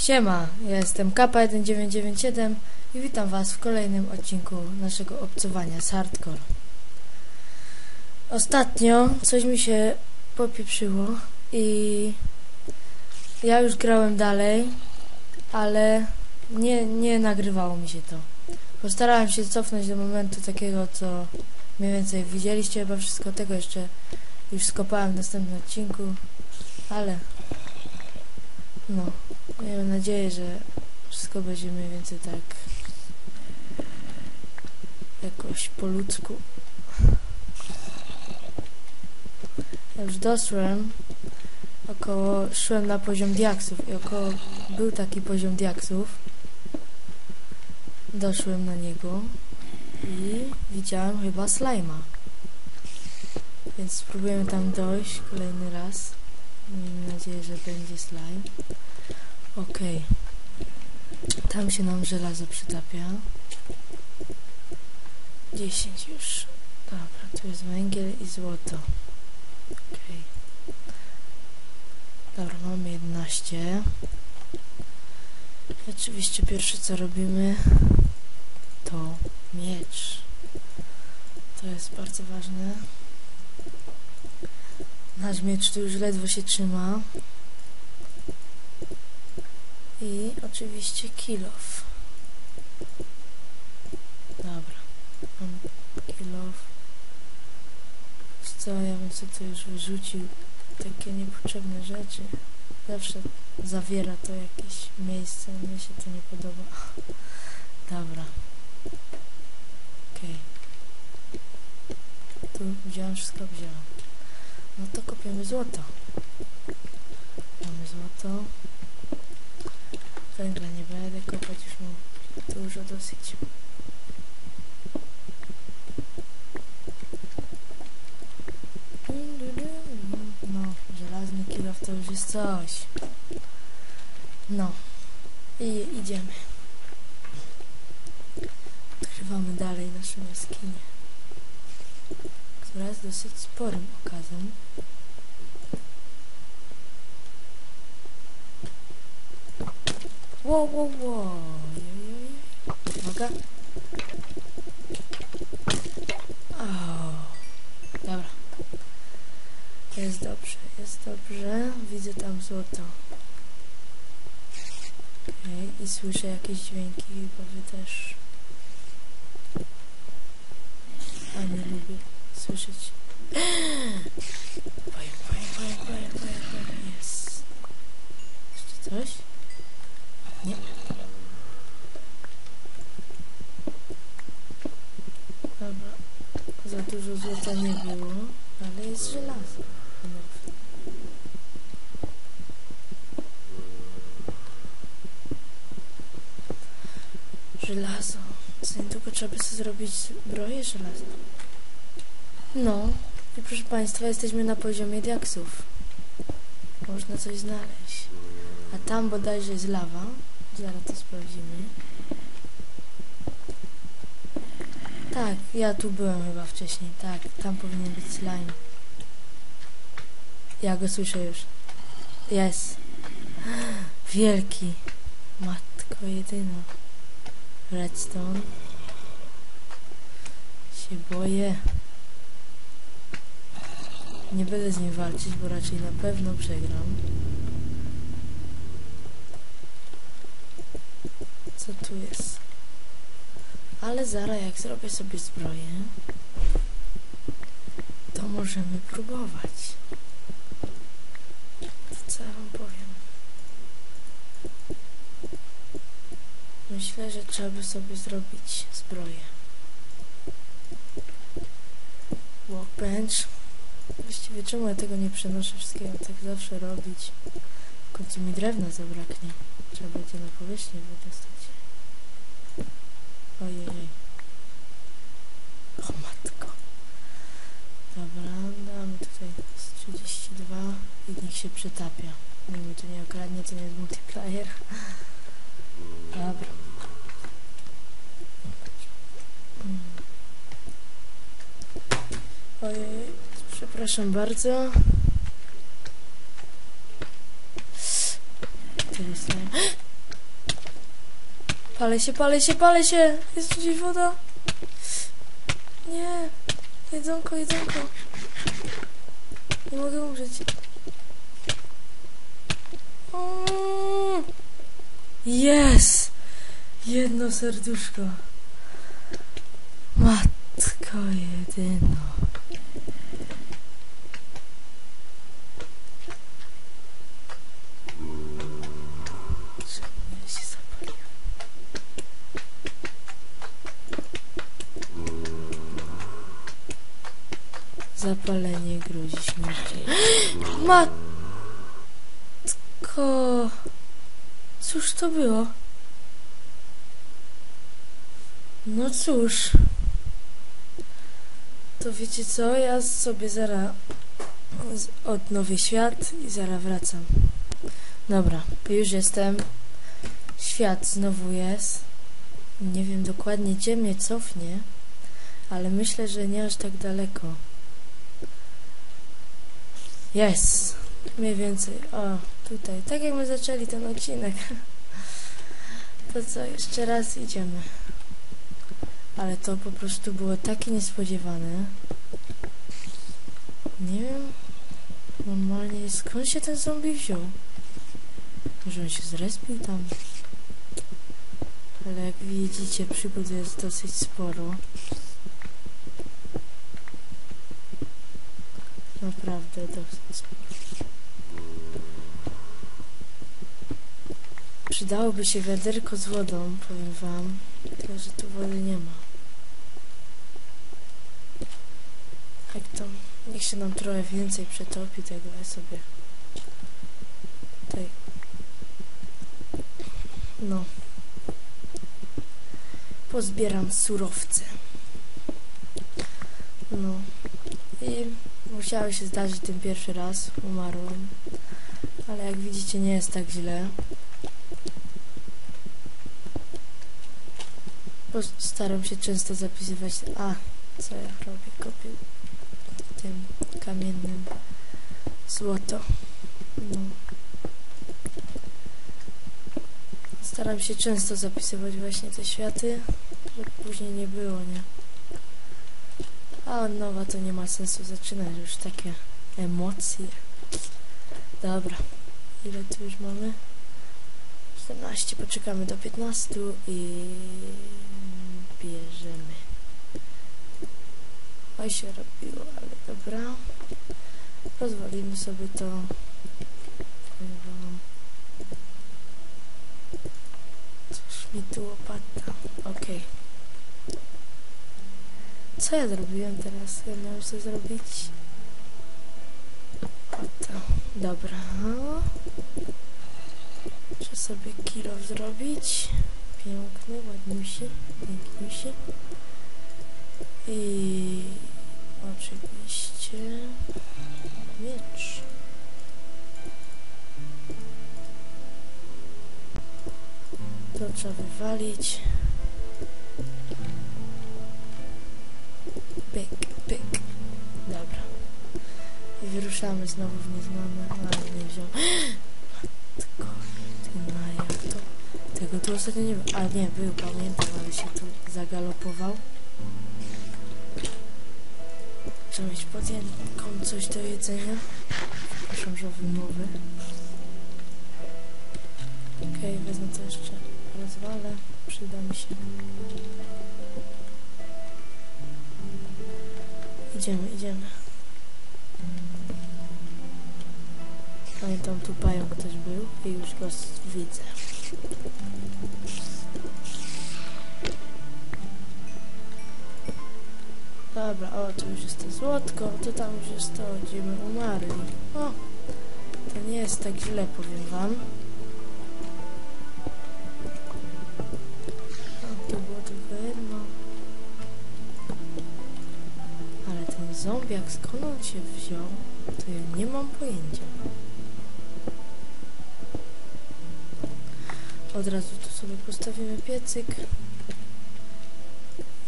Siema, ja jestem Kappa1997 i witam was w kolejnym odcinku naszego obcowania z Hardcore. Ostatnio coś mi się popieprzyło i ja już grałem dalej, ale nie, nie nagrywało mi się to. Postarałem się cofnąć do momentu takiego, co mniej więcej widzieliście chyba wszystko tego jeszcze już skopałem w następnym odcinku, ale no, miejmy nadzieję, że wszystko będzie mniej więcej tak jakoś po ludzku. Ja już doszłem około, szłem na poziom diaksów i około, był taki poziom diaksów. Doszłem na niego i widziałem chyba slajma. Więc spróbujemy tam dojść kolejny raz. Miejmy nadzieję, że będzie slime. Okej. Tam się nam żelazo przytapia. 10 już. Dobra, tu jest węgiel i złoto. Okej. Dobra, mamy 11. I oczywiście pierwsze co robimy to miecz. To jest bardzo ważne. Nasz miecz tu już ledwo się trzyma. I oczywiście kilof. Dobra. Mam kilof. Co, ja bym sobie to już wyrzucił. Takie niepotrzebne rzeczy. Zawsze zawiera to jakieś miejsce. Mnie się to nie podoba. Dobra. Okej. Okay. Tu wziąłem wszystko, wziąłem. No to kopiemy złoto. Mamy złoto. Węgla nie będę kopać, już mam dużo dosyć. No, żelazny kilof to już jest coś. No. I idziemy. Odkrywamy dalej naszą jaskinię która jest dosyć sporym okazem. Wow, wow, wow. Oh. Dobra. Jest dobrze, jest dobrze. Widzę tam złoto. Okay. I słyszę jakieś dźwięki, bo wy też. A nie lubię słyszeć. Boję, boję, boję, boję, boję, boję. Jest. Jeszcze coś? Nie. Dobra. Za dużo złota nie było, ale jest żelazo. Żelazo. Co niedługo trzeba by sobie zrobić zbroję żelazną. No, i proszę Państwa, jesteśmy na poziomie diaksów. Można coś znaleźć. A tam bodajże jest lawa. Zaraz to sprawdzimy. Tak, ja tu byłem chyba wcześniej. Tak, tam powinien być slime. Ja go słyszę już. Jest. Wielki. Matko jedyna. Redstone. Się boję. Nie będę z nim walczyć, bo raczej na pewno przegram. Co tu jest? Ale zaraz jak zrobię sobie zbroję, to możemy próbować. To co ja wam powiem? Myślę, że trzeba by sobie zrobić zbroję. Workbench. Właściwie czemu ja tego nie przenoszę wszystkiego tak zawsze robić? W końcu mi drewna zabraknie. Trzeba będzie na powierzchnię wydostać. Ojej. O matko. Dobra, damy tutaj 32 i niech się przytapia. Nikt mi tu nie okradnie, to nie jest multiplayer. Dobra. Ojej. Przepraszam bardzo. Palę się, palę się, palę się! Jest tu gdzieś woda? Nie! Jedzonko, jedzonko! Nie mogę umrzeć. Jest! Jedno serduszko. Matko jedyna. Czemu ja się zapaliłem? Zapalenie grozi śmiercią. Matko! Cóż to było? No cóż. To wiecie co? Ja sobie zaraz odnowię świat i zaraz wracam. Dobra, już jestem. Świat znowu jest. Nie wiem dokładnie gdzie mnie cofnie, ale myślę, że nie aż tak daleko. Jest! Mniej więcej. O, tutaj. Tak jak my zaczęli ten odcinek. To co, jeszcze raz idziemy. Ale to po prostu było takie niespodziewane. Nie wiem. Normalnie skąd się ten zombie wziął? Może on się zrespił tam? Ale jak widzicie, przygód jest dosyć sporo. Naprawdę dosyć. Przydałoby się wiaderko z wodą, powiem wam. Tyle, że tu wody nie ma. Jak to? Niech się nam trochę więcej przetopi tego, ja sobie tutaj no pozbieram surowce. No musiało się zdarzyć ten pierwszy raz, umarłem. Ale jak widzicie nie jest tak źle. Staram się często zapisywać. A, co ja robię? Kopię tym kamiennym złoto. No. Staram się często zapisywać właśnie te światy, żeby później nie było, nie? A nowa to nie ma sensu zaczynać, już takie emocje. Dobra, ile tu już mamy? 14, poczekamy do 15 i bierzemy. Oj się robiło, ale dobra. Rozwalimy sobie to. Cóż mi tu łopata. Okej. Co ja zrobiłem teraz? Ja miałem co zrobić? Oto. Dobra. Muszę sobie kilo zrobić. Piękny, ładniusi, piękniusi. I oczywiście miecz. To trzeba wywalić. I wyruszamy znowu w nieznane, ale nie wziął. Matko, ty Maja, to... Tego tu ostatnio nie było. A nie, był, pamiętam, ale się tu zagalopował. Trzeba mieć pod jedną coś do jedzenia. Proszę o wymowę. Okej, wezmę to jeszcze. Rozwalę. Przyda mi się. Idziemy, idziemy. Pamiętam, tu pająk ktoś był i już go widzę. Dobra, o, tu już jest to złotko, to tam już jest to, gdzie my umarli. O, to nie jest tak źle, powiem wam. O, tu było tylko jedno. Ale ten zombiak, skąd on się wziął, to ja nie mam pojęcia. Od razu tu sobie postawimy piecyk.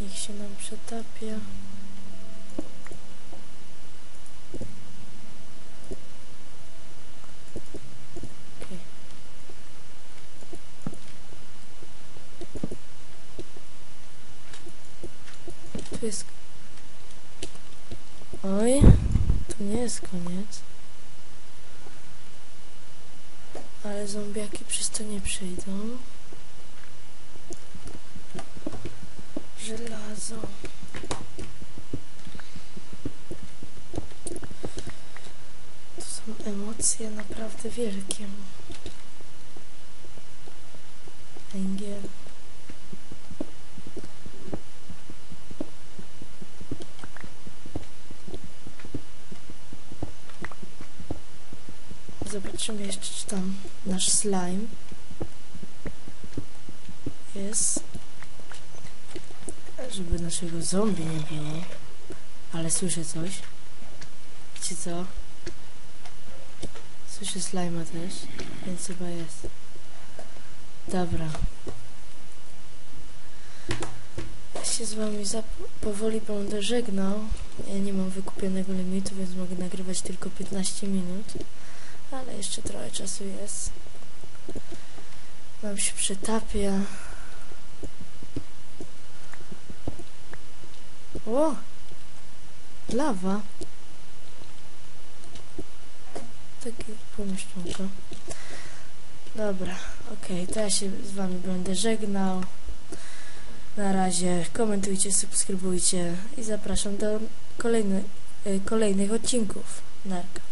Niech się nam przetapia. Tu jest... Oj, tu nie jest koniec. Ale zombiaki przez to nie przejdą. Żelazo. To są emocje naprawdę wielkie. Węgiel. Zobaczymy jeszcze, tam nasz slime jest. Żeby naszego zombie nie było. Ale słyszę coś. Wiecie co? Słyszę slima też, więc chyba jest. Dobra. Ja się z wami powoli będę żegnał. Ja nie mam wykupionego limitu, więc mogę nagrywać tylko 15 minut. Ale jeszcze trochę czasu jest. Mam się przytapia. O! Lawa. Takie pomieszczonko. Dobra, okej, to ja się z wami będę żegnał. Na razie komentujcie, subskrybujcie i zapraszam do kolejny, y, kolejnych odcinków. Narka.